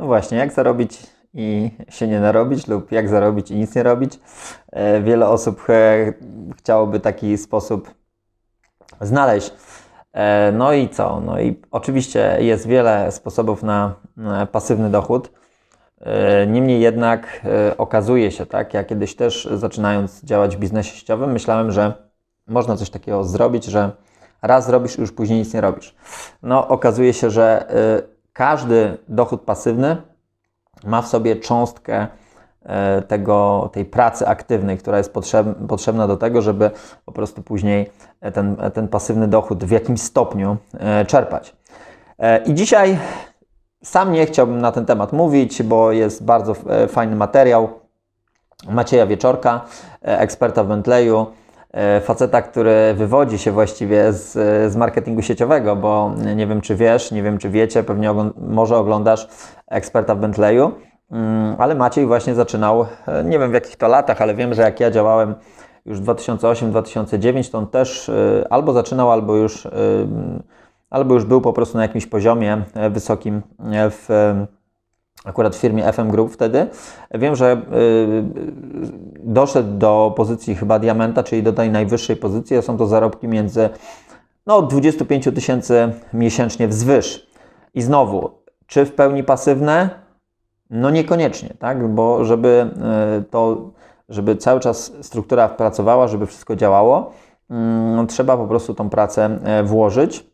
No właśnie, jak zarobić i się nie narobić, lub jak zarobić i nic nie robić. E, Wiele osób chciałoby taki sposób znaleźć. E, No i co? No i oczywiście jest wiele sposobów na pasywny dochód. E, Niemniej jednak okazuje się, tak, ja kiedyś też zaczynając działać w biznesie sieciowym, myślałem, że można coś takiego zrobić, że raz robisz już później nic nie robisz. No, okazuje się, że każdy dochód pasywny ma w sobie cząstkę e, tego, tej pracy aktywnej, która jest potrzeb, potrzebna do tego, żeby po prostu później ten, ten pasywny dochód w jakimś stopniu e, czerpać. E, I dzisiaj sam nie chciałbym na ten temat mówić, bo jest bardzo fajny materiał Macieja Wieczorka, eksperta w Bentleyu, faceta, który wywodzi się właściwie z, z marketingu sieciowego, bo nie wiem czy wiesz, nie wiem czy wiecie, pewnie ogląd- może oglądasz eksperta w Bentleyu, Mm, ale Maciej właśnie zaczynał, e, nie wiem w jakich to latach, ale wiem, że jak ja działałem już 2008-2009, to on też e, albo zaczynał, albo już, e, albo już był po prostu na jakimś poziomie e, wysokim e, w e, akurat w firmie FM Group wtedy. Wiem, że y, doszedł do pozycji chyba diamenta, czyli do tej najwyższej pozycji. Są to zarobki między no, od 25 tysięcy miesięcznie wzwyż. I znowu, czy w pełni pasywne? No niekoniecznie, tak? Bo żeby y, to, żeby cały czas struktura pracowała, żeby wszystko działało, mm, trzeba po prostu tą pracę e, włożyć.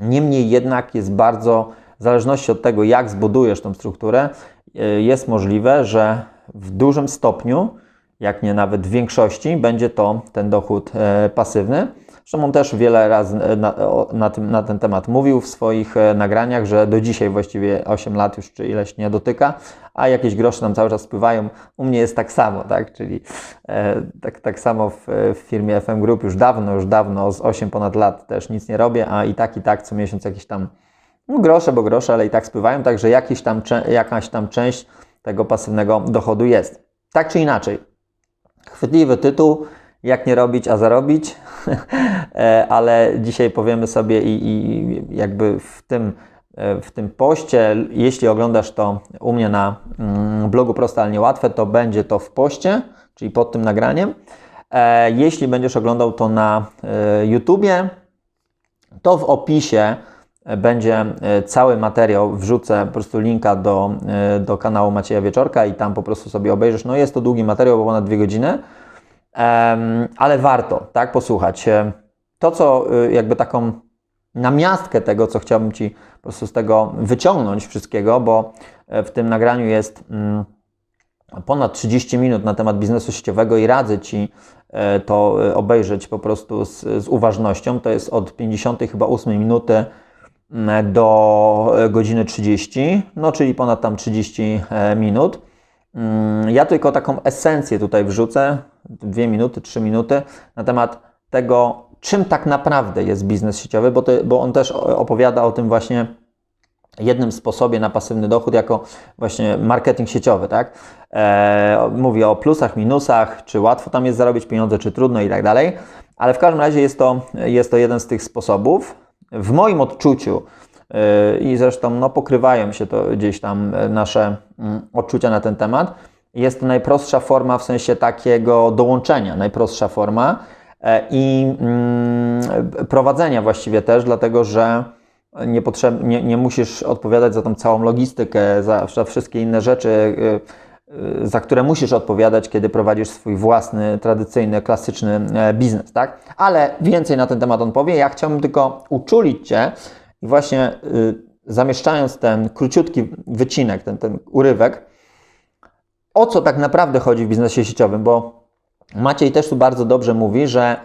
Niemniej jednak jest bardzo, w zależności od tego, jak zbudujesz tą strukturę, e, jest możliwe, że w dużym stopniu, jak nie nawet w większości, będzie to ten dochód e, pasywny. Zresztą on też wiele razy e, na, na, tym, na ten temat mówił w swoich e, nagraniach, że do dzisiaj właściwie 8 lat już czy ileś nie dotyka, a jakieś grosze nam cały czas spływają. U mnie jest tak samo, tak? Czyli e, tak, tak samo w, w firmie FM Group już dawno, już dawno, z 8 ponad lat też nic nie robię, a i tak, i tak co miesiąc jakieś tam no grosze, bo grosze, ale i tak spływają, także jakiś tam, jakaś tam część tego pasywnego dochodu jest. Tak czy inaczej, chwytliwy tytuł, jak nie robić, a zarobić, E, ale dzisiaj powiemy sobie i, i jakby w tym, e, w tym poście, jeśli oglądasz to u mnie na mm, blogu Proste, ale niełatwe, to będzie to w poście, czyli pod tym nagraniem. E, Jeśli będziesz oglądał to na YouTubie, to w opisie będzie e, cały materiał, wrzucę po prostu linka do, e, do kanału Macieja Wieczorka i tam po prostu sobie obejrzysz. No jest to długi materiał, bo ponad dwie godziny, ale warto, tak, posłuchać. E, To, co jakby taką namiastkę tego, co chciałbym Ci po prostu z tego wyciągnąć wszystkiego, bo w tym nagraniu jest mm, ponad 30 minut na temat biznesu sieciowego i radzę Ci to obejrzeć po prostu z, z uważnością. To jest od 50 chyba 8 minuty do e, godziny 30, no czyli ponad tam 30 e, minut. Mm, Ja tylko taką esencję tutaj wrzucę, dwie minuty, trzy minuty, na temat tego, czym tak naprawdę jest biznes sieciowy, bo, bo on też opowiada o tym właśnie jednym sposobie na pasywny dochód jako właśnie marketing sieciowy, tak? E, mówię o plusach, minusach, czy łatwo tam jest zarobić pieniądze, czy trudno i tak dalej, ale w każdym razie jest to, jest to jeden z tych sposobów. W moim odczuciu yy, i zresztą no, pokrywają się to gdzieś tam e, nasze mm, odczucia na ten temat. Jest to najprostsza forma w sensie takiego dołączenia, najprostsza forma e, i mm, prowadzenia właściwie też, dlatego że nie, nie, nie musisz odpowiadać za tą całą logistykę, za, wszystkie inne rzeczy, y, y, za które musisz odpowiadać, kiedy prowadzisz swój własny, tradycyjny, klasyczny e, biznes, tak? Ale więcej na ten temat on powie. Ja chciałbym tylko uczulić Cię i właśnie y, zamieszczając ten króciutki wycinek, ten, ten urywek, o co tak naprawdę chodzi w biznesie sieciowym, bo Maciej też tu bardzo dobrze mówi, że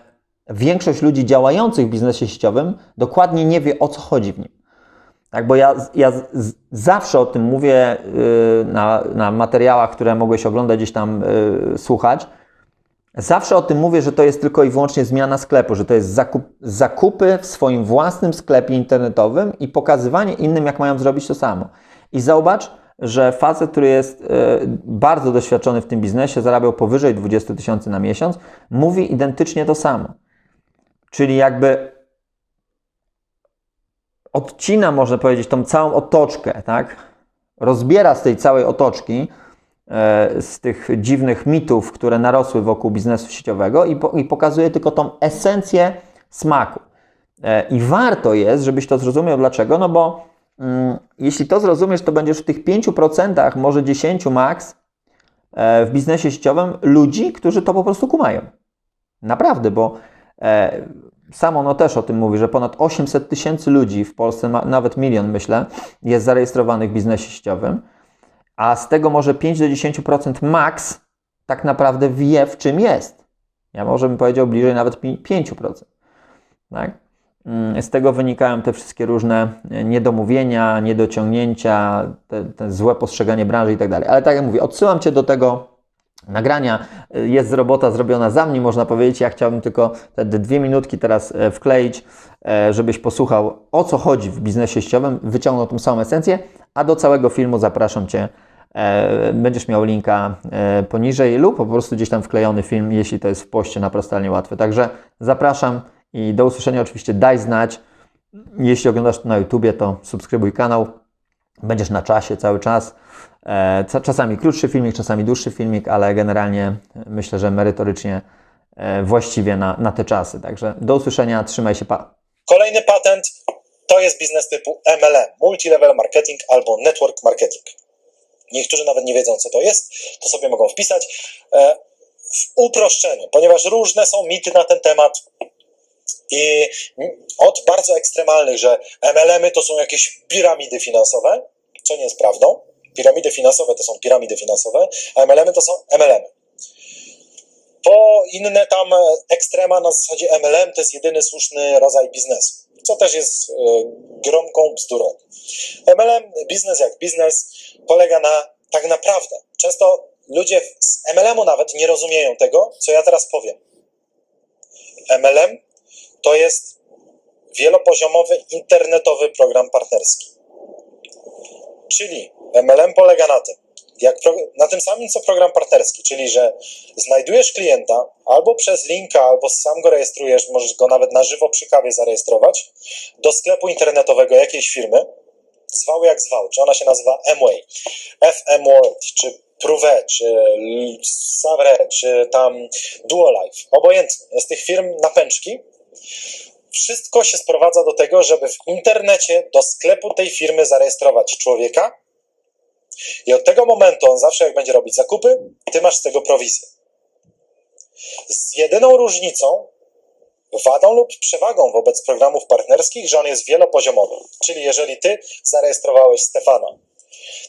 większość ludzi działających w biznesie sieciowym dokładnie nie wie o co chodzi w nim. Tak, bo ja, ja z, zawsze o tym mówię yy, na, na materiałach, które mogłeś oglądać, gdzieś tam yy, słuchać. Zawsze o tym mówię, że to jest tylko i wyłącznie zmiana sklepu, że to jest zakup, zakupy w swoim własnym sklepie internetowym i pokazywanie innym, jak mają zrobić to samo. I zauważ, że facet, który jest y, bardzo doświadczony w tym biznesie, zarabiał powyżej 20 tysięcy na miesiąc, mówi identycznie to samo. Czyli jakby odcina, można powiedzieć, tą całą otoczkę, tak? rozbiera z tej całej otoczki, e, z tych dziwnych mitów, które narosły wokół biznesu sieciowego i, po, i pokazuje tylko tą esencję smaku. E, I warto jest, żebyś to zrozumiał. Dlaczego? No bo mm, jeśli to zrozumiesz, to będziesz w tych 5%, może 10% max e, w biznesie sieciowym ludzi, którzy to po prostu kumają. Naprawdę, bo sam ono też o tym mówi, że ponad 800 tysięcy ludzi w Polsce, nawet milion myślę, jest zarejestrowanych w biznesie sieciowym, a z tego może 5 do 10% max tak naprawdę wie, w czym jest. Ja może bym powiedział bliżej nawet pi- 5%. Tak? Mm, Z tego wynikają te wszystkie różne e, niedomówienia, niedociągnięcia, te, te złe postrzeganie branży i tak dalej. Ale tak jak mówię, odsyłam Cię do tego nagrania. E, Jest robota zrobiona za mnie, można powiedzieć. Ja chciałbym tylko te dwie minutki teraz e, wkleić, e, żebyś posłuchał o co chodzi w biznesie sieciowym, wyciągnął tą samą esencję, a do całego filmu zapraszam Cię. E, Będziesz miał linka poniżej lub po prostu gdzieś tam wklejony film, jeśli to jest w poście na prostalnie łatwe. Także zapraszam i do usłyszenia. Oczywiście daj znać. Jeśli oglądasz to na YouTubie, to subskrybuj kanał. Będziesz na czasie cały czas. E, Czasami krótszy filmik, czasami dłuższy filmik, ale generalnie myślę, że merytorycznie e, właściwie na, na te czasy. Także do usłyszenia, trzymaj się, pa. Kolejny patent to jest biznes typu MLM, Multilevel Marketing albo Network Marketing. Niektórzy nawet nie wiedzą, co to jest, to sobie mogą wpisać. E, W uproszczeniu, ponieważ różne są mity na ten temat i od bardzo ekstremalnych, że MLM-y to są jakieś piramidy finansowe, co nie jest prawdą. Piramidy finansowe to są piramidy finansowe, a MLM-y to są MLM-y po inne tam e, ekstrema na zasadzie MLM to jest jedyny słuszny rodzaj biznesu, co też jest e, gromką bzdurą. MLM, biznes jak biznes, polega na tak naprawdę, często ludzie z MLM-u nawet nie rozumieją tego, co ja teraz powiem. MLM to jest wielopoziomowy internetowy program partnerski. Czyli MLM polega na tym, jak na tym samym co program partnerski, czyli że znajdujesz klienta albo przez linka, albo sam go rejestrujesz, możesz go nawet na żywo przy kawie zarejestrować do sklepu internetowego jakiejś firmy, zwał jak zwał, czy ona się nazywa Amway, FM World, czy Prove, czy Savre, czy tam Duolife, obojętnie, jest tych firm na pęczki, wszystko się sprowadza do tego, żeby w internecie do sklepu tej firmy zarejestrować człowieka, i od tego momentu on zawsze, jak będzie robić zakupy, ty masz z tego prowizję. Z jedyną różnicą, wadą lub przewagą wobec programów partnerskich, że on jest wielopoziomowy. Czyli jeżeli ty zarejestrowałeś Stefana,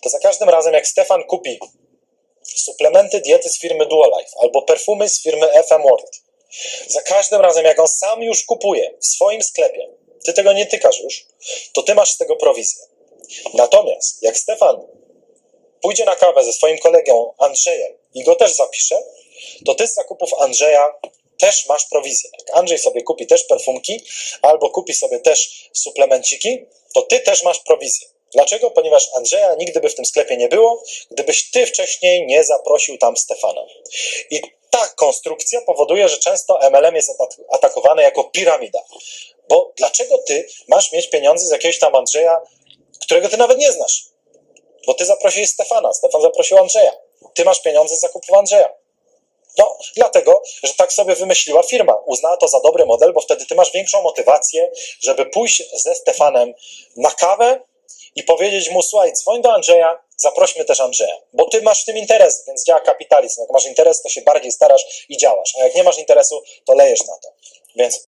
to za każdym razem, jak Stefan kupi suplementy diety z firmy Duolife albo perfumy z firmy FM World, za każdym razem, jak on sam już kupuje w swoim sklepie, ty tego nie tykasz już, to ty masz z tego prowizję. Natomiast jak Stefan pójdzie na kawę ze swoim kolegą Andrzejem i go też zapisze, to ty z zakupów Andrzeja też masz prowizję. Jak Andrzej sobie kupi też perfumki albo kupi sobie też suplemenciki, to ty też masz prowizję. Dlaczego? Ponieważ Andrzeja nigdy by w tym sklepie nie było, gdybyś ty wcześniej nie zaprosił tam Stefana. I ta konstrukcja powoduje, że często MLM jest atak- atakowany jako piramida. Bo dlaczego ty masz mieć pieniądze z jakiegoś tam Andrzeja, którego ty nawet nie znasz? Bo ty zaprosiłeś Stefana, Stefan zaprosił Andrzeja. Ty masz pieniądze z zakupów Andrzeja. No, dlatego, że tak sobie wymyśliła firma. Uznała to za dobry model, bo wtedy ty masz większą motywację, żeby pójść ze Stefanem na kawę i powiedzieć mu, słuchaj, dzwoń do Andrzeja, zaprośmy też Andrzeja. Bo ty masz w tym interes, więc działa kapitalizm. Jak masz interes, to się bardziej starasz i działasz. A jak nie masz interesu, to lejesz na to. Więc